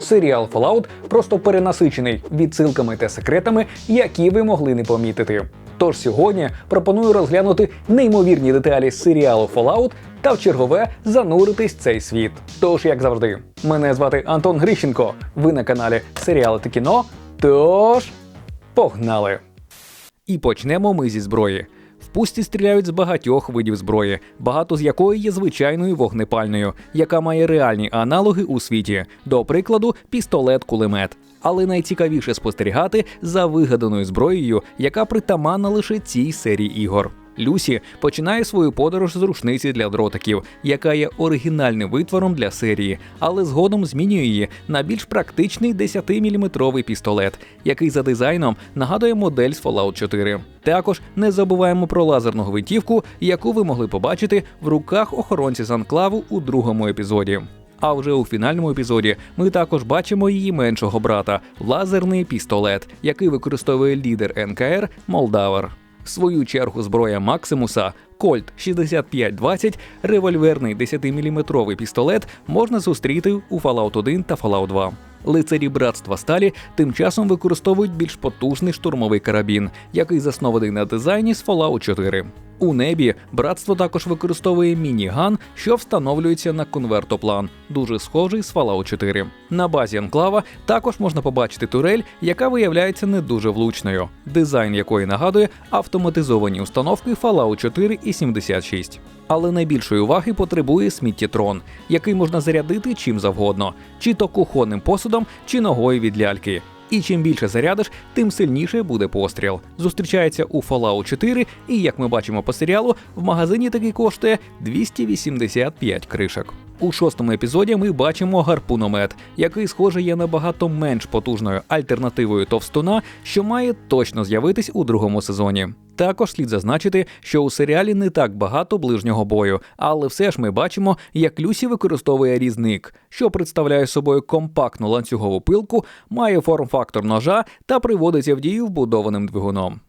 Серіал Fallout просто перенасичений відсилками та секретами, які ви могли не помітити. Тож сьогодні пропоную розглянути неймовірні деталі серіалу Fallout та в чергове зануритись в цей світ. Тож, як завжди, мене звати Антон Грищенко. Ви на каналі Серіали та кіно. Тож погнали! І почнемо ми зі зброї. Пусті стріляють з багатьох видів зброї, багато з якої є звичайною вогнепальною, яка має реальні аналоги у світі, до прикладу, пістолет-кулемет. Але найцікавіше спостерігати за вигаданою зброєю, яка притаманна лише цій серії ігор. Люсі починає свою подорож з рушниці для дротиків, яка є оригінальним витвором для серії, але згодом змінює її на більш практичний 10-мм пістолет, який за дизайном нагадує модель з Fallout 4. Також не забуваємо про лазерну гвинтівку, яку ви могли побачити в руках охоронці з анклаву у другому епізоді. А вже у фінальному епізоді ми також бачимо її меншого брата лазерний пістолет, який використовує лідер НКР Молдавар. В свою чергу зброя Максимуса Кольт 6520, револьверний 10-мм пістолет можна зустріти у Fallout 1 та Fallout 2. Лицарі братства сталі тим часом використовують більш потужний штурмовий карабін, який заснований на дизайні з Fallout 4. У небі братство також використовує мініган, що встановлюється на конвертоплан, дуже схожий з Fallout 4. На базі анклава також можна побачити турель, яка виявляється не дуже влучною, дизайн якої нагадує автоматизовані установки Fallout 4 і 76. Але найбільшої уваги потребує сміттєтрон, який можна зарядити чим завгодно, чи то кухонним посудом, чи ногою від ляльки. І чим більше зарядиш, тим сильніше буде постріл. Зустрічається у Fallout 4, і як ми бачимо по серіалу, в магазині такий коштує 285 кришок. У шостому епізоді ми бачимо гарпуномет, який, схоже, є набагато менш потужною альтернативою товстуна, що має точно з'явитись у другому сезоні. Також слід зазначити, що у серіалі не так багато ближнього бою, але все ж ми бачимо, як Люсі використовує різник, що представляє собою компактну ланцюгову пилку, має форм-фактор ножа та приводиться в дію вбудованим двигуном.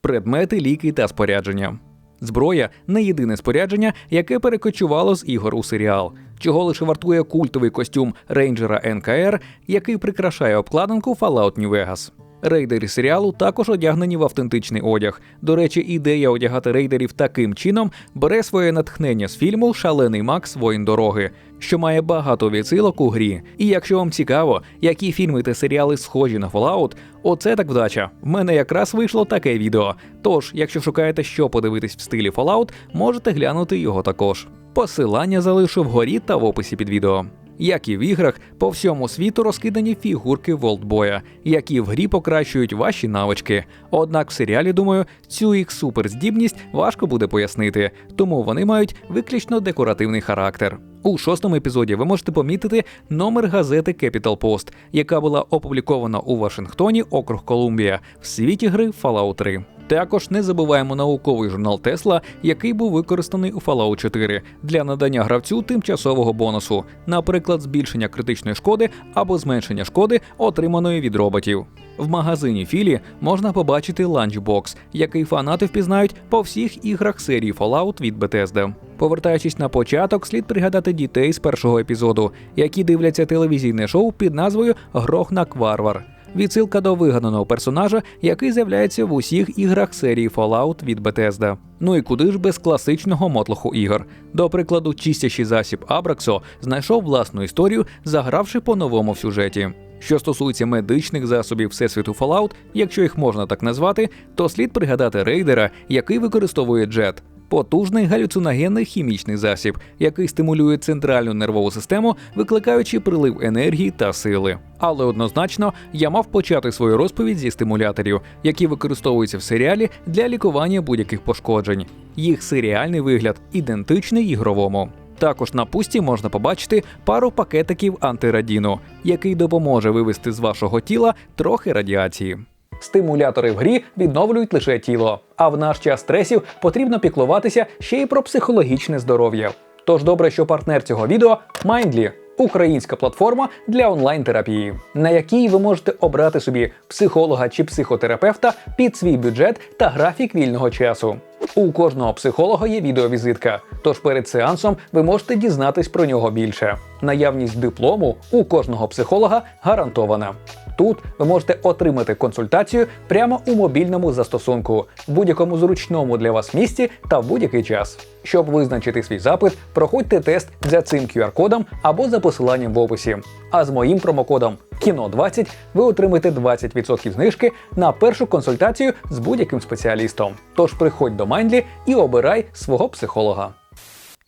Предмети, ліки та спорядження. Зброя не єдине спорядження, яке перекочувало з ігор у серіал, чого лише вартує культовий костюм рейнджера НКР, який прикрашає обкладинку Fallout New Vegas. Рейдери серіалу також одягнені в автентичний одяг. До речі, ідея одягати рейдерів таким чином бере своє натхнення з фільму Шалений Макс Воїн дороги, що має багато відсилок у грі. І якщо вам цікаво, які фільми та серіали схожі на Fallout, оце так вдача. В мене якраз вийшло таке відео. Тож, якщо шукаєте, що подивитись в стилі Fallout, можете глянути його також. Посилання залишу вгорі та в описі під відео. Як і в іграх, по всьому світу розкидані фігурки Волтбоя, які в грі покращують ваші навички. Однак в серіалі, думаю, цю їх суперздібність важко буде пояснити, тому вони мають виключно декоративний характер. У шостому епізоді ви можете помітити номер газети Capital Post, яка була опублікована у Вашингтоні, округ Колумбія, в світі гри Fallout 3. Також не забуваємо науковий журнал Тесла, який був використаний у Fallout 4 для надання гравцю тимчасового бонусу, наприклад, збільшення критичної шкоди або зменшення шкоди, отриманої від роботів. В магазині Філі можна побачити ланчбокс, який фанати впізнають по всіх іграх серії Fallout від Bethesda. Повертаючись на початок, слід пригадати дітей з першого епізоду, які дивляться телевізійне шоу під назвою Грохнак Варвар. Відсилка до вигаданого персонажа, який з'являється в усіх іграх серії Fallout від Bethesda. Ну і куди ж без класичного мотлоху ігор. До прикладу, чистящий засіб Абраксо знайшов власну історію, загравши по-новому в сюжеті. Що стосується медичних засобів всесвіту Fallout, якщо їх можна так назвати, то слід пригадати рейдера, який використовує джет. Потужний галюциногенний хімічний засіб, який стимулює центральну нервову систему, викликаючи прилив енергії та сили. Але однозначно я мав почати свою розповідь зі стимуляторів, які використовуються в серіалі для лікування будь-яких пошкоджень. Їх серіальний вигляд ідентичний ігровому. Також на пусті можна побачити пару пакетиків антирадіну, який допоможе вивести з вашого тіла трохи радіації. Стимулятори в грі відновлюють лише тіло, а в наш час стресів потрібно піклуватися ще й про психологічне здоров'я. Тож добре, що партнер цього відео Mindly. українська платформа для онлайн-терапії, на якій ви можете обрати собі психолога чи психотерапевта під свій бюджет та графік вільного часу. У кожного психолога є відеовізитка, тож перед сеансом ви можете дізнатись про нього більше. Наявність диплому у кожного психолога гарантована. Тут ви можете отримати консультацію прямо у мобільному застосунку, в будь-якому зручному для вас місці та в будь-який час. Щоб визначити свій запит, проходьте тест за цим QR-кодом або за посиланням в описі. А з моїм промокодом кіно 20 ви отримаєте 20% знижки на першу консультацію з будь-яким спеціалістом. Тож приходь до Майндлі і обирай свого психолога.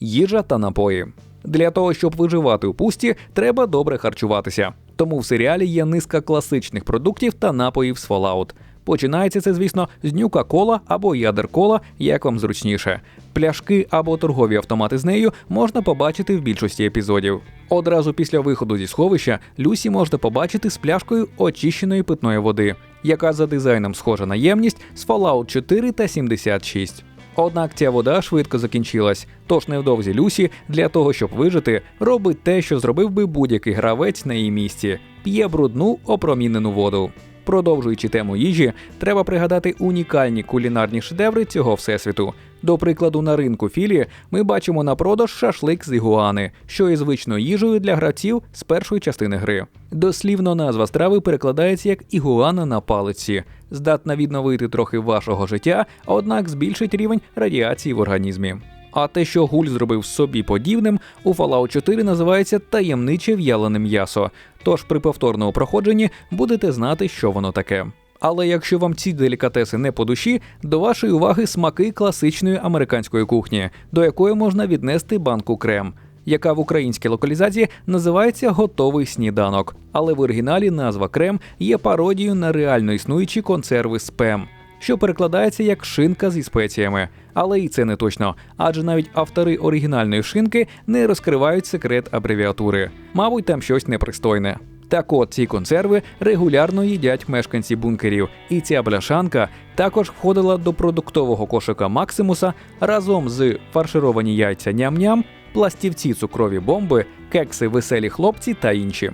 Їжа та напої. Для того, щоб виживати у пусті, треба добре харчуватися. Тому в серіалі є низка класичних продуктів та напоїв з Fallout. Починається це, звісно, з нюка кола або ядер кола, як вам зручніше. Пляшки або торгові автомати з нею можна побачити в більшості епізодів. Одразу після виходу зі сховища Люсі можна побачити з пляшкою очищеної питної води, яка за дизайном схожа на ємність з Fallout 4 та 76. Однак ця вода швидко закінчилась, тож невдовзі Люсі для того, щоб вижити, робить те, що зробив би будь-який гравець на її місці: п'є брудну опромінену воду. Продовжуючи тему їжі, треба пригадати унікальні кулінарні шедеври цього всесвіту. До прикладу, на ринку філії ми бачимо на продаж шашлик з ігуани, що є звичною їжею для гравців з першої частини гри. Дослівно назва страви перекладається як ігуана на палиці, здатна відновити трохи вашого життя, однак збільшить рівень радіації в організмі. А те, що гуль зробив собі подібним, у Fallout 4 називається таємниче в'ялене м'ясо. Тож при повторному проходженні будете знати, що воно таке. Але якщо вам ці делікатеси не по душі, до вашої уваги смаки класичної американської кухні, до якої можна віднести банку крем, яка в українській локалізації називається готовий сніданок. Але в оригіналі назва крем є пародією на реально існуючі консерви спем що перекладається як шинка зі спеціями. Але і це не точно, адже навіть автори оригінальної шинки не розкривають секрет абревіатури. Мабуть, там щось непристойне. Так от ці консерви регулярно їдять мешканці бункерів, і ця бляшанка також входила до продуктового кошика Максимуса разом з фаршировані яйця ням-ням, пластівці цукрові бомби, кекси веселі хлопці та інші.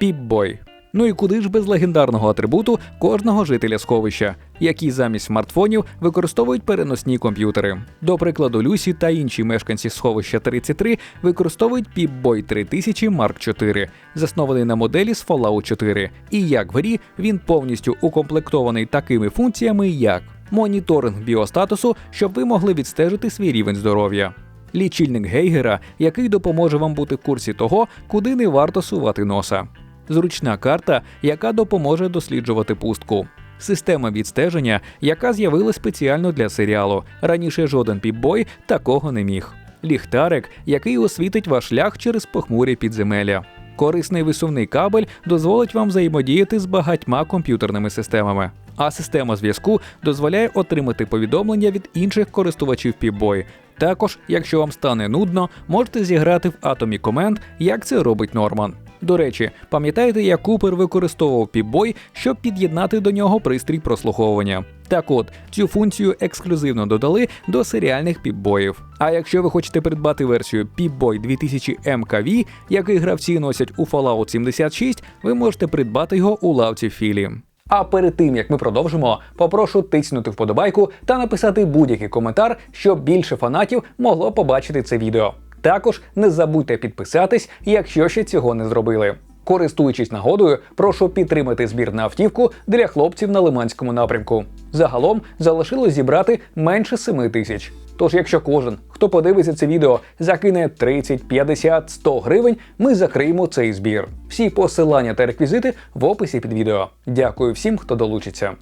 Піп-бой Ну і куди ж без легендарного атрибуту кожного жителя сховища, які замість смартфонів використовують переносні комп'ютери. До прикладу, Люсі та інші мешканці сховища 33 використовують Pip-Boy 3000 Mark 4, заснований на моделі з Fallout 4. І як в грі він повністю укомплектований такими функціями, як моніторинг біостатусу, щоб ви могли відстежити свій рівень здоров'я. Лічильник Гейгера, який допоможе вам бути в курсі того, куди не варто сувати носа зручна карта, яка допоможе досліджувати пустку. Система відстеження, яка з'явилась спеціально для серіалу. Раніше жоден піпбой такого не міг. Ліхтарик, який освітить ваш шлях через похмурі підземелля. Корисний висувний кабель дозволить вам взаємодіяти з багатьма комп'ютерними системами. А система зв'язку дозволяє отримати повідомлення від інших користувачів Pip-Boy. Також, якщо вам стане нудно, можете зіграти в Atomy Command, як це робить Норман. До речі, пам'ятаєте, як Купер використовував піпбой, щоб під'єднати до нього пристрій прослуховування? Так от цю функцію ексклюзивно додали до серіальних піпбоїв. А якщо ви хочете придбати версію Pip-Boy 2000 MKV, який гравці носять у Fallout 76, ви можете придбати його у лавці філі. А перед тим як ми продовжимо, попрошу тиснути вподобайку та написати будь-який коментар, щоб більше фанатів могло побачити це відео. Також не забудьте підписатись, якщо ще цього не зробили. Користуючись нагодою, прошу підтримати збір на автівку для хлопців на Лиманському напрямку. Загалом залишилось зібрати менше 7 тисяч. Тож, якщо кожен, хто подивиться це відео, закине 30, 50, 100 гривень, ми закриємо цей збір. Всі посилання та реквізити в описі під відео. Дякую всім, хто долучиться.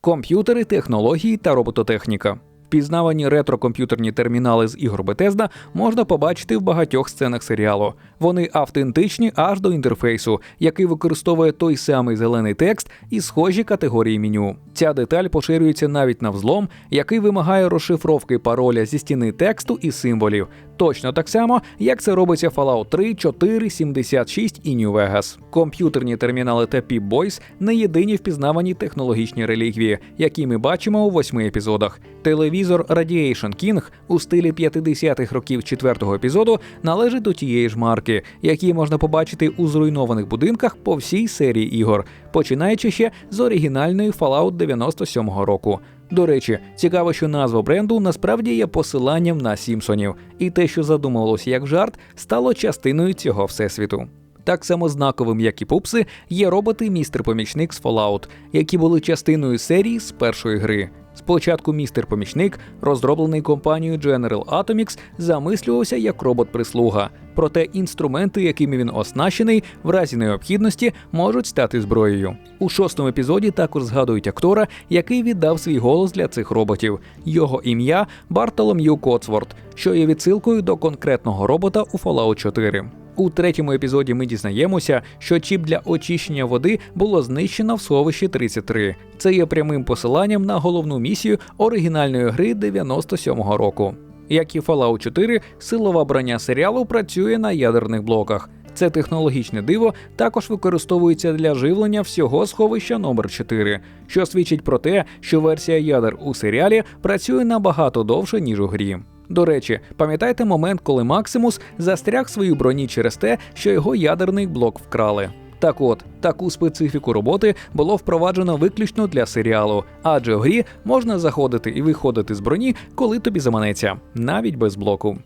Комп'ютери, технології та робототехніка. Впізнавані ретро-комп'ютерні термінали з ігор Bethesda можна побачити в багатьох сценах серіалу. Вони автентичні аж до інтерфейсу, який використовує той самий зелений текст і схожі категорії меню. Ця деталь поширюється навіть на взлом, який вимагає розшифровки пароля зі стіни тексту і символів. Точно так само, як це робиться Fallout 3, 4, 76 і New Vegas. Комп'ютерні термінали та Pip Boys не єдині впізнавані технологічні реліквії, які ми бачимо у восьми епізодах. Телевізор Radiation King у стилі 50-х років четвертого епізоду належить до тієї ж марки, які можна побачити у зруйнованих будинках по всій серії ігор, починаючи ще з оригінальної Fallout 97-го року. До речі, цікаво, що назва бренду насправді є посиланням на Сімпсонів, і те, що задумувалося як жарт, стало частиною цього всесвіту. Так само знаковим, як і пупси, є роботи містер помічник з Fallout, які були частиною серії з першої гри. Спочатку містер помічник, розроблений компанією General Atomics, замислювався як робот-прислуга. Проте інструменти, якими він оснащений, в разі необхідності можуть стати зброєю. У шостому епізоді також згадують актора, який віддав свій голос для цих роботів. Його ім'я Бартолом'ю Коцворд, що є відсилкою до конкретного робота у Fallout 4. У третьому епізоді ми дізнаємося, що чіп для очищення води було знищено в сховищі 33. Це є прямим посиланням на головну місію оригінальної гри 97-го року. Як і Fallout 4, силова броня серіалу працює на ядерних блоках. Це технологічне диво також використовується для живлення всього сховища номер 4 що свідчить про те, що версія ядер у серіалі працює набагато довше ніж у грі. До речі, пам'ятаєте момент, коли Максимус застряг свою броні через те, що його ядерний блок вкрали. Так от, таку специфіку роботи було впроваджено виключно для серіалу, адже в грі можна заходити і виходити з броні, коли тобі заманеться, навіть без блоку.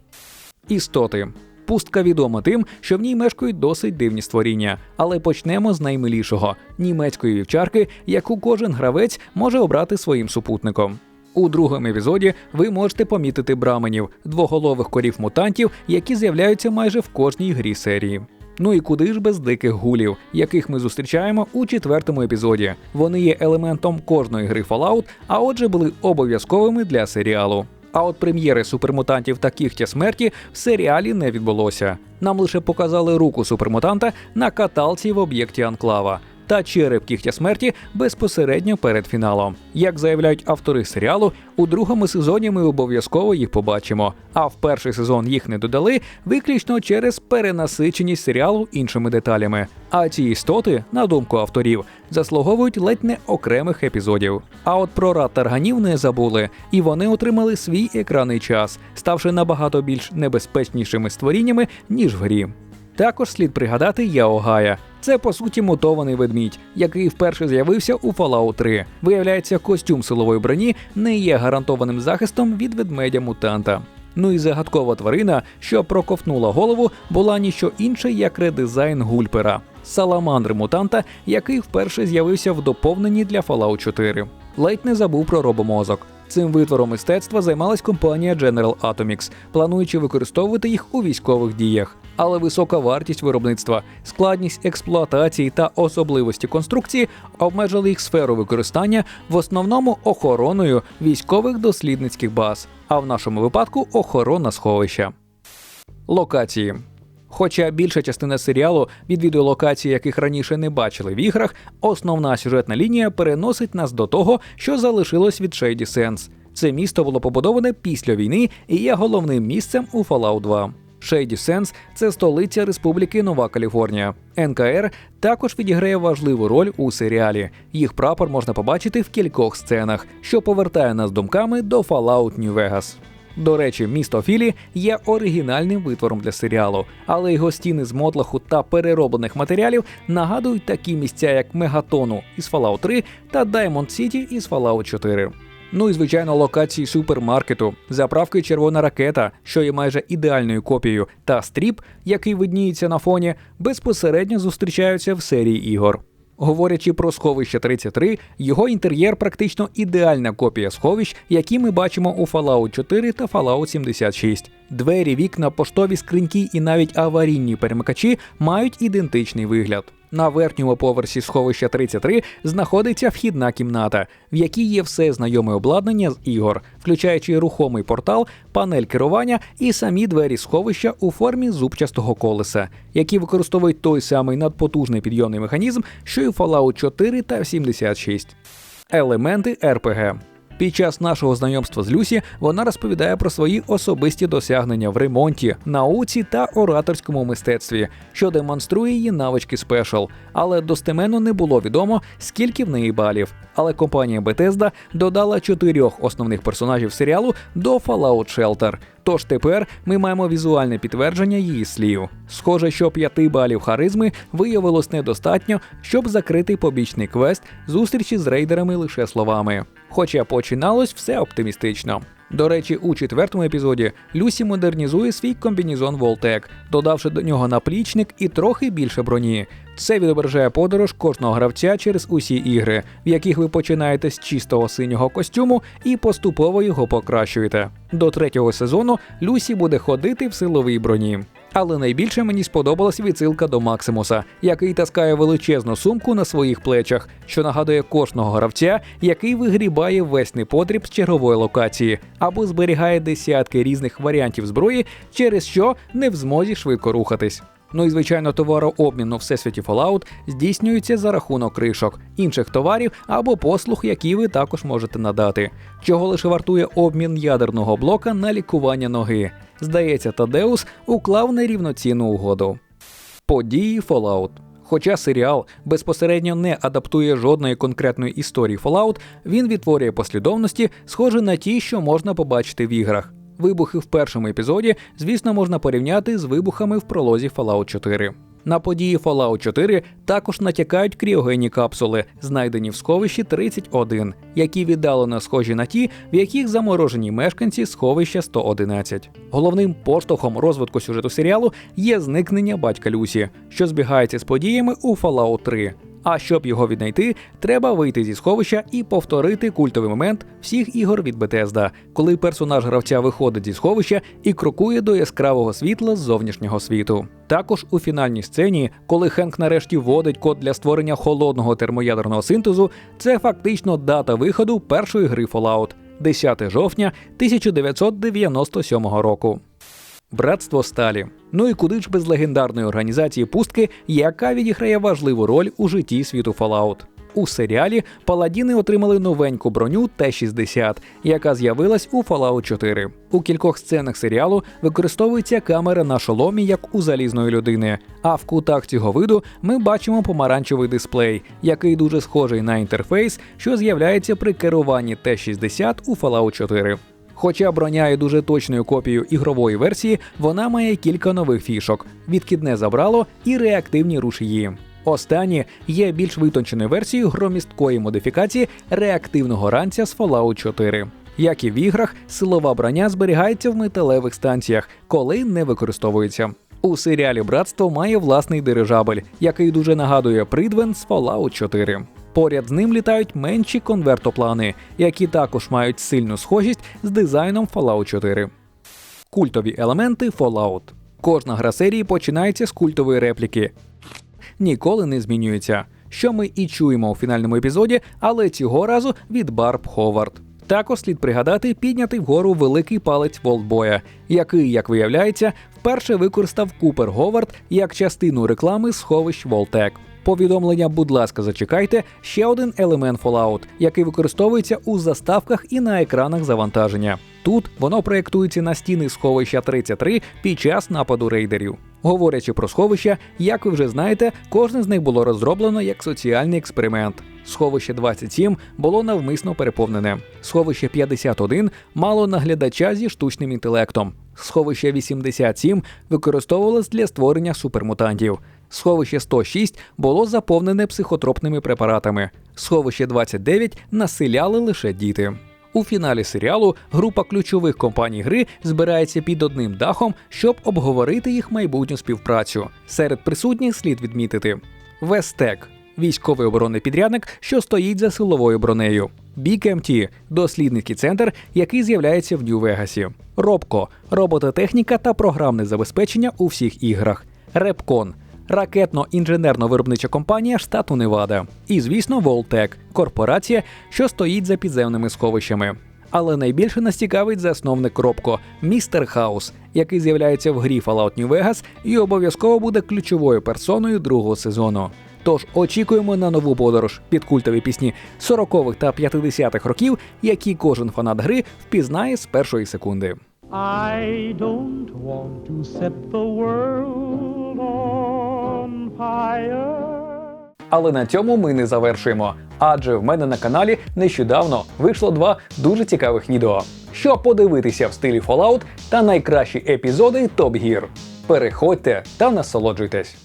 Істоти. Пустка відома тим, що в ній мешкають досить дивні створіння, але почнемо з наймилішого німецької вівчарки, яку кожен гравець може обрати своїм супутником. У другому епізоді ви можете помітити браменів, двоголових корів мутантів, які з'являються майже в кожній грі серії. Ну і куди ж без диких гулів, яких ми зустрічаємо у четвертому епізоді. Вони є елементом кожної гри Fallout, а отже були обов'язковими для серіалу. А от прем'єри супермутантів та кігтя смерті в серіалі не відбулося. Нам лише показали руку супермутанта на каталці в об'єкті Анклава та череп кігтя смерті безпосередньо перед фіналом. Як заявляють автори серіалу, у другому сезоні ми обов'язково їх побачимо. А в перший сезон їх не додали виключно через перенасиченість серіалу іншими деталями. А ці істоти, на думку авторів, заслуговують ледь не окремих епізодів. А от про рад тарганів не забули, і вони отримали свій екранний час, ставши набагато більш небезпечнішими створіннями ніж в грі. Також слід пригадати Яогая. Це по суті мутований ведмідь, який вперше з'явився у Fallout 3. Виявляється, костюм силової броні не є гарантованим захистом від ведмедя мутанта. Ну і загадкова тварина, що проковтнула голову, була ніщо інше, як редизайн гульпера саламандри мутанта, який вперше з'явився в доповненні для Fallout 4. Ледь не забув про робомозок. Цим витвором мистецтва займалась компанія General Atomics, плануючи використовувати їх у військових діях. Але висока вартість виробництва, складність експлуатації та особливості конструкції обмежили їх сферу використання в основному охороною військових дослідницьких баз, а в нашому випадку охорона сховища. Локації. Хоча більша частина серіалу відвідує локації, яких раніше не бачили в іграх, основна сюжетна лінія переносить нас до того, що залишилось від Shady Sands. Це місто було побудоване після війни і є головним місцем у Fallout 2. Shady Sands – це столиця Республіки Нова Каліфорнія. НКР також відіграє важливу роль у серіалі. Їх прапор можна побачити в кількох сценах, що повертає нас думками до Fallout New Vegas. До речі, місто Філі є оригінальним витвором для серіалу, але його стіни з мотлаху та перероблених матеріалів нагадують такі місця, як Мегатону із Fallout 3 та Diamond City із Fallout 4. Ну і звичайно, локації супермаркету, заправки червона ракета, що є майже ідеальною копією, та стріп, який видніється на фоні, безпосередньо зустрічаються в серії ігор. Говорячи про сховище 33, його інтер'єр практично ідеальна копія сховищ, які ми бачимо у Fallout 4 та Fallout 76. Двері, вікна, поштові скриньки і навіть аварійні перемикачі мають ідентичний вигляд. На верхньому поверсі сховища 33 знаходиться вхідна кімната, в якій є все знайоме обладнання з ігор, включаючи рухомий портал, панель керування і самі двері сховища у формі зубчастого колеса, які використовують той самий надпотужний підйомний механізм, що у Fallout 4 та 76. Елементи РПГ Під час нашого знайомства з Люсі вона розповідає про свої особисті досягнення в ремонті, науці та ораторському мистецтві, що демонструє її навички спешл. Але достеменно не було відомо, скільки в неї балів. Але компанія Bethesda додала чотирьох основних персонажів серіалу до Fallout Shelter. Тож тепер ми маємо візуальне підтвердження її слів. Схоже, що п'яти балів харизми виявилось недостатньо, щоб закрити побічний квест зустрічі з рейдерами лише словами. Хоча починалось все оптимістично. До речі, у четвертому епізоді Люсі модернізує свій комбінізон Волтек, додавши до нього наплічник і трохи більше броні. Це відображає подорож кожного гравця через усі ігри, в яких ви починаєте з чистого синього костюму і поступово його покращуєте. До третього сезону Люсі буде ходити в силовій броні. Але найбільше мені сподобалась відсилка до Максимуса, який таскає величезну сумку на своїх плечах, що нагадує кожного гравця, який вигрібає весь непотріб з чергової локації, або зберігає десятки різних варіантів зброї, через що не в змозі швидко рухатись. Ну і звичайно, товарообмін у всесвіті Fallout здійснюється за рахунок кришок, інших товарів або послуг, які ви також можете надати. Чого лише вартує обмін ядерного блока на лікування ноги. Здається, Тадеус уклав нерівноцінну угоду. Події Fallout. Хоча серіал безпосередньо не адаптує жодної конкретної історії Fallout, він відтворює послідовності, схожі на ті, що можна побачити в іграх. Вибухи в першому епізоді, звісно, можна порівняти з вибухами в пролозі Fallout 4. На події Fallout 4 також натякають кріогенні капсули, знайдені в сховищі 31, які віддалено схожі на ті, в яких заморожені мешканці сховища 111. Головним поштовхом розвитку сюжету серіалу є зникнення батька Люсі, що збігається з подіями у Fallout 3. А щоб його віднайти, треба вийти зі сховища і повторити культовий момент всіх ігор від Bethesda, коли персонаж гравця виходить зі сховища і крокує до яскравого світла з зовнішнього світу. Також у фінальній сцені, коли Хенк нарешті вводить код для створення холодного термоядерного синтезу, це фактично дата виходу першої гри Fallout – 10 жовтня 1997 року. Братство Сталі. Ну і куди ж без легендарної організації пустки, яка відіграє важливу роль у житті світу Fallout. У серіалі паладіни отримали новеньку броню Т-60, яка з'явилась у Fallout 4. У кількох сценах серіалу використовується камера на шоломі, як у залізної людини. А в кутах цього виду ми бачимо помаранчевий дисплей, який дуже схожий на інтерфейс, що з'являється при керуванні Т-60 у Fallout 4. Хоча броня є дуже точною копією ігрової версії, вона має кілька нових фішок: відкидне забрало і реактивні рушії. Останні є більш витонченою версією громісткої модифікації реактивного ранця з Fallout 4. Як і в іграх, силова броня зберігається в металевих станціях, коли не використовується. У серіалі Братство має власний дирижабель, який дуже нагадує Придвен з Fallout 4. Поряд з ним літають менші конвертоплани, які також мають сильну схожість з дизайном Fallout 4. Культові елементи Fallout. Кожна гра серії починається з культової репліки. Ніколи не змінюється. Що ми і чуємо у фінальному епізоді, але цього разу від Барб Ховард. Також слід пригадати піднятий вгору великий палець Волтбоя, який, як виявляється, вперше використав Купер Говард як частину реклами сховищ Волтек. Повідомлення, будь ласка, зачекайте ще один елемент Fallout, який використовується у заставках і на екранах завантаження. Тут воно проєктується на стіни сховища 33 під час нападу рейдерів. Говорячи про сховища, як ви вже знаєте, кожне з них було розроблено як соціальний експеримент. Сховище 27 було навмисно переповнене. Сховище 51 мало наглядача зі штучним інтелектом. Сховище 87 використовувалось для створення супермутантів. Сховище 106 було заповнене психотропними препаратами. Сховище 29 населяли лише діти. У фіналі серіалу група ключових компаній гри збирається під одним дахом, щоб обговорити їх майбутню співпрацю. Серед присутніх слід відмітити Вестек військовий оборонний підрядник, що стоїть за силовою бронею. BKMT – дослідницький центр, який з'являється в Нью-Вегасі. Робко робототехніка та програмне забезпечення у всіх іграх. Репкон ракетно-інженерно-виробнича компанія штату Невада. І, звісно, Волтек корпорація, що стоїть за підземними сховищами. Але найбільше нас цікавить засновник Робко містер Хаус, який з'являється в грі Fallout New Vegas і обов'язково буде ключовою персоною другого сезону. Тож очікуємо на нову подорож під культові пісні 40-х та 50-х років, які кожен фанат гри впізнає з першої секунди. I don't want to set the world on fire. Але на цьому ми не завершуємо. Адже в мене на каналі нещодавно вийшло два дуже цікавих відео. Що подивитися в стилі Fallout та найкращі епізоди Top Gear. Переходьте та насолоджуйтесь.